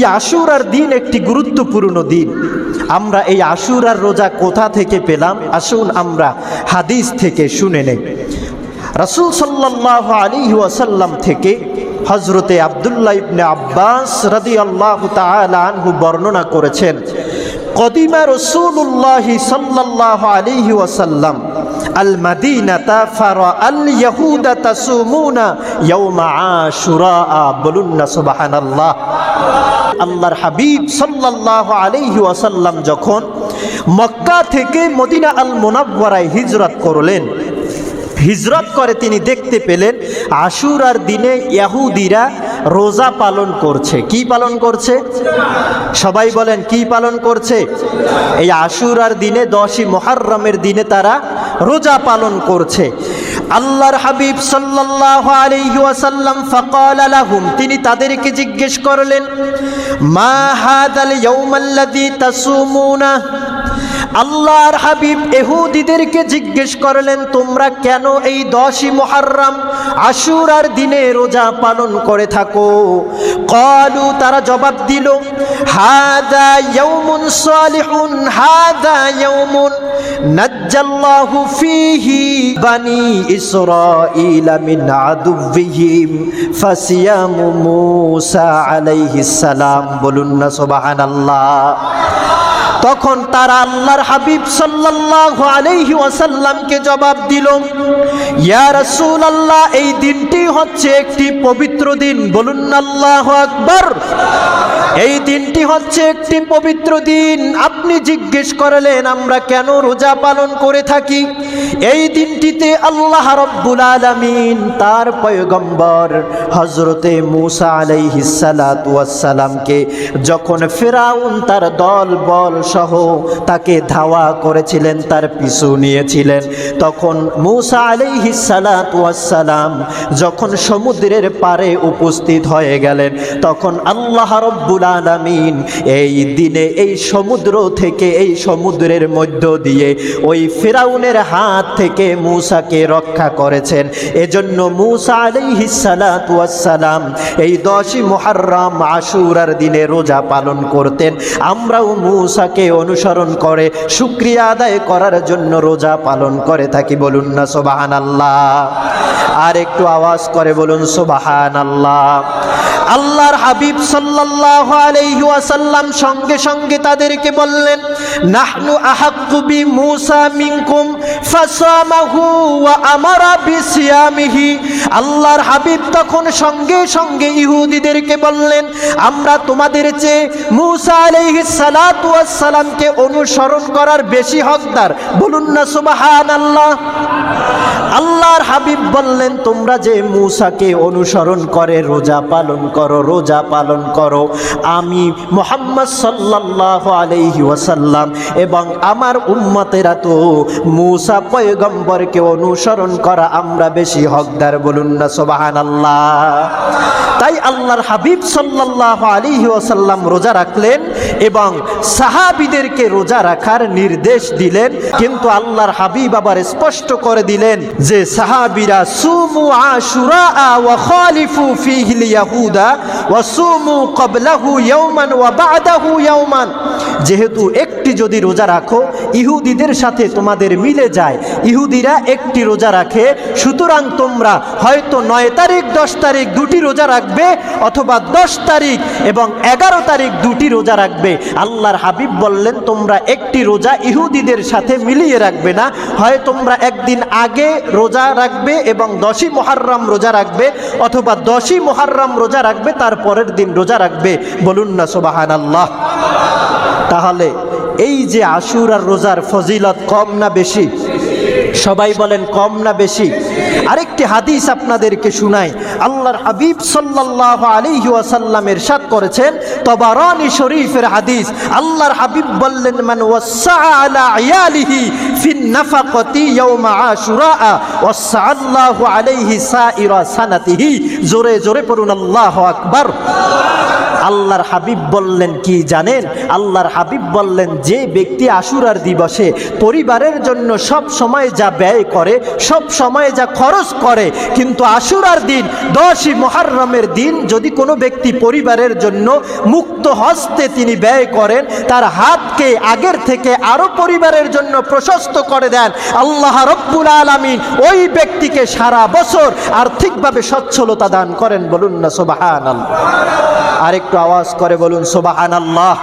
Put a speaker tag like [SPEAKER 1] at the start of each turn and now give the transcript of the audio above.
[SPEAKER 1] এই আশুরার দিন একটি গুরুত্বপূর্ণ দিন। আমরা এই আশুরার রোজা কোথা থেকে পেলাম? আসুন আমরা হাদিস থেকে শুনে নেই। রাসূল সাল্লাহ আলী ওয়াসাল্লাম থেকে হজরতে আবদুল্লাহ ইবনে আব্বাস রাদি আল্লাহ আনহু বর্ণনা করেছেন কদিমা রসুল্লাহ সাল্লাহ আলিহি ওয়াসাল্লাম আল মাদিনাতা আল ইয়াহুদা তাসুমুনা ইয়াউমা আশুরা বলুন না সুবহানাল্লাহ। আল্লাহর হাবিব সাল্লাহ আলাইহি ওয়াসাল্লাম যখন মক্কা থেকে মদিনা আল মোনাব্বরায় হিজরত করলেন, হিজরত করে তিনি দেখতে পেলেন আশুরার দিনে ইয়াহুদিরা রোজা পালন করছে। কি পালন করছে? সবাই বলেন, কি পালন করছে? এই আশুরার দিনে, দশই মোহাররমের দিনে তারা রোজা পালন করছে। আল্লাহর হাবিব লাহুম, তিনি তাদেরকে জিজ্ঞেস করলেন, মা হাদাল ইয়াউমাল্লাযী তাসুমুনা? আল্লাহর হাবিব এহুদিদেরকে জিজ্ঞেস করলেন, তোমরা কেন এই দশই মোহাররম আশুরার দিনে রোজা পালন করে থাকো? কলু, তারা জবাব দিল, হাদা ইয়াউমুন সালিহুন, হাদা ইয়াউমুন নাজ্জাল্লাহু ফীহি বানি ইসরাঈলা মিন আদুওয়িহিম ফাসিয়ামু মূসা আলাইহিস সালাম। বলুন না, সুবহানাল্লাহ। তখন তারা আল্লাহর হাবিব সাল্লাল্লাহু আলাইহি ওয়াসাল্লামকে জবাব দিল ইয়া রাসূলুল্লাহ এই দিনটি হচ্ছে একটি পবিত্র দিন। বলুন আল্লাহু আকবার। এই দিনটি হচ্ছে একটি পবিত্র দিন। আপনি জিজ্ঞেস করলেন, আমরা কেন রোজা পালন করে থাকি? এই দিনটিতে আল্লাহ রব্বুল আলামিন তার পয়গম্বর হজরতে মুসা আলাইহিস সালাতু ওয়াস যখন ফেরাউন তার দল, বল সহ তাকে ধাওয়া করেছিলেন, তার পিছু নিয়েছিলেন, তখন মুসা আলাইহিস সালাতু ওয়াস সালাম যখন সমুদ্রের পারে উপস্থিত হয়ে গেলেন, তখন আল্লাহ রব্বুল আলামিন এই দিনে, এই সমুদ্র থেকে, এই সমুদ্রের মধ্য দিয়ে ওই ফেরাউনের হাত থেকে মূসাকে রক্ষা করেছেন। এজন্য মূসা আলাইহিস সালাতু এই দশই মুহররম আশুরার দিনে রোজা পালন করতেন। আমরাও মূসাকে অনুসরণ করে শুক্রিয়া আদায় করার জন্য রোজা পালন করে থাকি। বলুন না, সুবহানাল্লাহ। আর একটু আওয়াজ করে বলুন সুবাহান আল্লাহ আল্লাহর হাবিব সাল্লাহ আলাই ওয়াসাল্লাম সঙ্গে সঙ্গে তাদেরকে বললেন নাহনু আহাক্কু বি মূসা মিনকুম ফাসামাহু ওয়া আমারা বিসিয়ামিহি। আল্লাহর হাবিব তখন সঙ্গে সঙ্গে ইহুদিদেরকে বললেন, আমরা তোমাদের চেয়ে মূসা আলাইহিস সালাতু ওয়াস সালামকে অনুসরণ করার বেশি হকদার। বলুন না সুবহানাল্লাহ। আল্লাহর হাবিব বললেন, তোমরা যে মূসাকে অনুসরণ করে, রোজা পালন করো, রোজা পালন করো, আমি মোহাম্মদ সাল্লাল্লাহু আলাইহি ওয়াসাল্লাম এবং আমার উম্মতেরা তো মূসা পয়গম্বরকে অনুসরণ করা আমরা বেশি হকদার বলুন না, সুবহানাল্লাহ। তাই আল্লাহর হাবিব সাল্লাল্লাহু আলাইহি ওয়াসাল্লাম রোজা রাখলেন এবং সাহাবীদেরকে রোজা রাখার নির্দেশ দিলেন। কিন্তু আল্লাহর হাবিব আবার স্পষ্ট করে দিলেন যে সাহাবীরা, সুমু আশুরা ওয়া খালিফু ফিহিল ইয়াহুদা ওয়া সুমু ক্বাবলাহু ইয়াওমান ওয়া বা'দাহু ইয়াওমান যেহেতু একটি যদি রোজা রাখো, ইহুদিদের সাথে তোমাদের মিলে যায়। ইহুদিরা একটি রোজা রাখে, সুতরাং তোমরা হয়তো নয় তারিখ, দশ তারিখ দুটি রোজা রাখবে অথবা দশ তারিখ এবং এগারো তারিখ দুটি রোজা রাখবে। আল্লাহর হাবিব বললেন, তোমরা একটি রোজা ইহুদিদের সাথে মিলিয়ে রাখবে না। হয় তোমরা একদিন আগে রোজা রাখবে এবং দশই মোহাররম রোজা রাখবে অথবা দশই মোহাররম রোজা রাখবে তার পরের দিন রোজা রাখবে। বলুন না সোবাহান আল্লাহ তাহলে এই যে আশুর আর রোজার ফজিলত কম না বেশি? সবাই বলেন কম না বেশি। আরেকটি হাদিস আপনাদেরকে শুনাই। আল্লাহর হাবিব সাল্লাল্লাহু আলাইহি ওয়াসাল্লাম ইরশাদ করেছেন, তবারানি শরীফের হাদিস। আল্লাহর হাবিব বললেন, মান ওয়াসা আলা আয়ালিহি ফিন আলাইহি সাইরা সানাতিহি। জোরে জোরে পড়ুন, আল্লাহু আকবার। আল্লাহর হাবিব বললেন কি জানেন? আল্লাহর হাবিব বললেন, যে ব্যক্তি আশুরার দিবসে পরিবারের জন্য সব সময় যা ব্যয় করে, সব সময় যা খরচ করে, কিন্তু আশুরার দিন, দশই মহারমের দিন যদি কোনো ব্যক্তি পরিবারের জন্য মুক্ত হস্তে তিনি ব্যয় করেন, তার হাতকে আগের থেকে আরও পরিবারের জন্য প্রশস্ত করে দেন। আল্লাহ রব্বুল আলমিন ওই ব্যক্তিকে সারা বছর আর্থিকভাবে সচ্ছলতা দান করেন বলুন না সোবাহান আল্লাহ আরেকটু আওয়াজ করে বলুন সোবাহান আল্লাহ